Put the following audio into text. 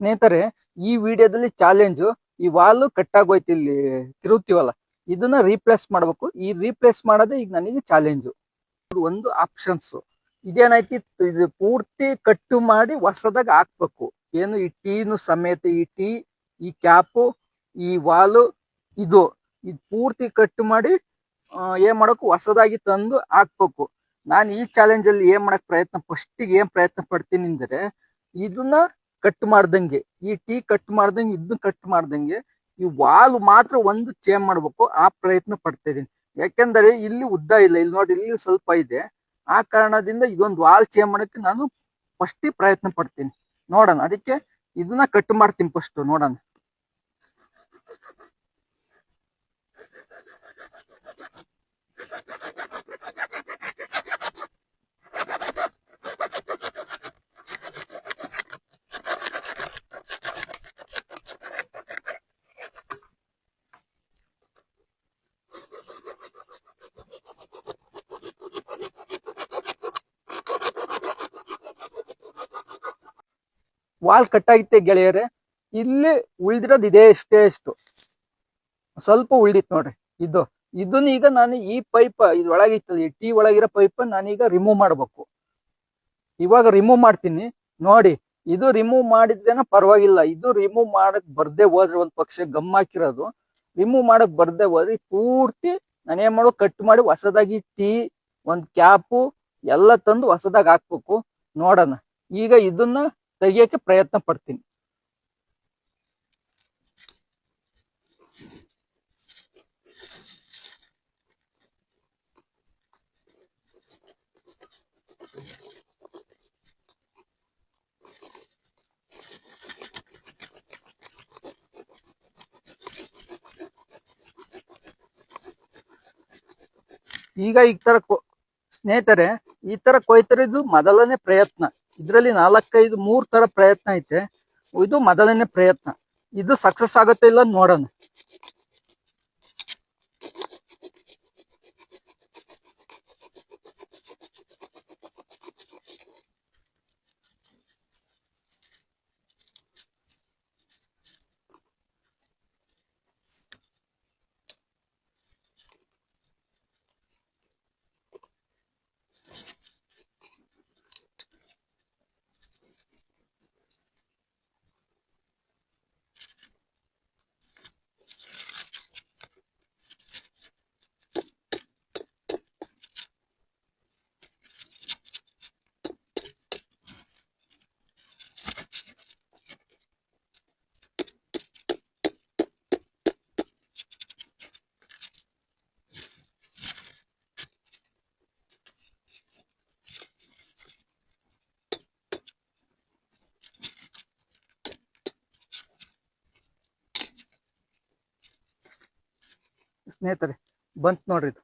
ಸ್ನೇಹಿತರೆ, ಈ ವಿಡಿಯೋದಲ್ಲಿ ಚಾಲೆಂಜ್ ಈ ವಾಲ್ ಕಟ್ಟಾಗೋಯ್ತು ಇಲ್ಲಿ ತಿರುಗ್ತೀವಲ್ಲ, ಇದನ್ನ ರೀಪ್ಲೇಸ್ ಮಾಡ್ಬೇಕು. ಈ ರೀಪ್ಲೇಸ್ ಮಾಡೋದೇ ಈಗ ನನಗೆ ಚಾಲೆಂಜು ಒಂದು ಆಪ್ಷನ್ಸ್ ಇದೇನೈತಿ ಇದು ಪೂರ್ತಿ ಕಟ್ಟು ಮಾಡಿ ಹೊಸದಾಗ ಹಾಕ್ಬೇಕು. ಏನು ಈ ಟೀನು ಸಮೇತ ಈ ಟೀ, ಈ ಕ್ಯಾಪು ಈ ವಾಲು, ಇದು. ಇದು ಪೂರ್ತಿ ಕಟ್ಟು ಮಾಡಿ ಏನ್ ಮಾಡಬೇಕು ಹೊಸದಾಗಿ ತಂದು ಹಾಕ್ಬೇಕು. ನಾನು ಈ ಚಾಲೆಂಜಲ್ಲಿ ಏನ್ ಮಾಡಕ್ ಪ್ರಯತ್ನ ಫಸ್ಟಿಗೆ ಏನ್ ಪ್ರಯತ್ನ ಪಡ್ತೀನಿ ಅಂದರೆ, ಇದನ್ನ ಕಟ್ ಮಾಡ್ದಂಗೆ, ಈ ಟೀ ಕಟ್ ಮಾಡ್ದಂಗೆ, ಇದನ್ನ ಕಟ್ ಮಾಡ್ದಂಗೆ ಈ ವಾಲ್ ಮಾತ್ರ ಒಂದು ಚೇಂಜ್ ಮಾಡ್ಬೇಕು, ಆ ಪ್ರಯತ್ನ ಪಡ್ತಾ ಇದೀನಿ ಯಾಕೆಂದರೆ ಇಲ್ಲಿ ಉದ್ದ ಇಲ್ಲ, ಇಲ್ಲಿ ನೋಡಿ, ಇಲ್ಲಿ ಸ್ವಲ್ಪ ಇದೆ. ಆ ಕಾರಣದಿಂದ ಇದೊಂದು ವಾಲ್ ಚೇಂಜ್ ಮಾಡಕ್ಕೆ ನಾನು ಫಸ್ಟ್ ಪ್ರಯತ್ನ ಪಡ್ತೀನಿ. ನೋಡೋಣ, ಅದಕ್ಕೆ ಇದನ್ನ ಕಟ್ ಮಾಡ್ತೀನಿ ಫಸ್ಟ್ ನೋಡೋಣ. ವಾಲ್ ಕಟ್ ಆಗಿತ್ತೆ ಗೆಳೆಯರೆ. ಇಲ್ಲಿ ಉಳ್ದಿರೋದು ಇದೇ ಇಷ್ಟೇ ಇಷ್ಟು ಸ್ವಲ್ಪ ಉಳ್ದಿತ್ತು ನೋಡ್ರಿ, ಇದು. ಇದನ್ನ ಈಗ ನಾನು ಈ ಪೈಪ್ ಇದೊಳಗಿತ್ತು ಈ ಟೀ ಒಳಗಿರೋ ಪೈಪ್ ನಾನೀಗ ರಿಮೂವ್ ಮಾಡ್ಬೇಕು. ಇವಾಗ ರಿಮೂವ್ ಮಾಡ್ತೀನಿ. ನೋಡಿ, ಇದು ರಿಮೂವ್ ಮಾಡಿದ್ದೇನ ಪರವಾಗಿಲ್ಲ. ಇದು ರಿಮೂವ್ ಮಾಡಕ್ ಬರ್ದೇ ಹೋದ್ರೆ ಒಂದ್ ಪಕ್ಷ ಗಮ್ ಹಾಕಿರೋದು. ರಿಮೂವ್ ಮಾಡಕ್ ಬರ್ದೇ ಹೋದ್ರೆ ಪೂರ್ತಿ ನಾನೇನ್ ಮಾಡೋ ಕಟ್ ಮಾಡಿ ಹೊಸದಾಗಿ ಟೀ ಒಂದ್ ಕ್ಯಾಪು ಎಲ್ಲ ತಂದು ಹೊಸದಾಗಿ ಹಾಕ್ಬೇಕು. ನೋಡೋಣ. ಈಗ ಇದನ್ನ ತೆಗಿಯಕ್ಕೆ ಪ್ರಯತ್ನ ಪಡ್ತೀನಿ. ಈಗ ಈ ತರ ಸ್ನೇಹಿತರೆ ಈ ತರ ಕೊಯ್ತರಿದ್ದು ಮೊದಲನೇ ಪ್ರಯತ್ನ. ಇದರಲ್ಲಿ ನಾಲ್ಕೈದು ಮೂರ್ ತರ ಪ್ರಯತ್ನ ಐತೆ. ಇದು ಮೊದಲನೇ ಪ್ರಯತ್ನ. ಇದು ಸಕ್ಸಸ್ ಆಗುತ್ತೆ ಇಲ್ಲ ನೋಡೋಣ. ಸ್ನೇಹಿತರೆ ಬಂತು ನೋಡ್ರಿ ಇದು.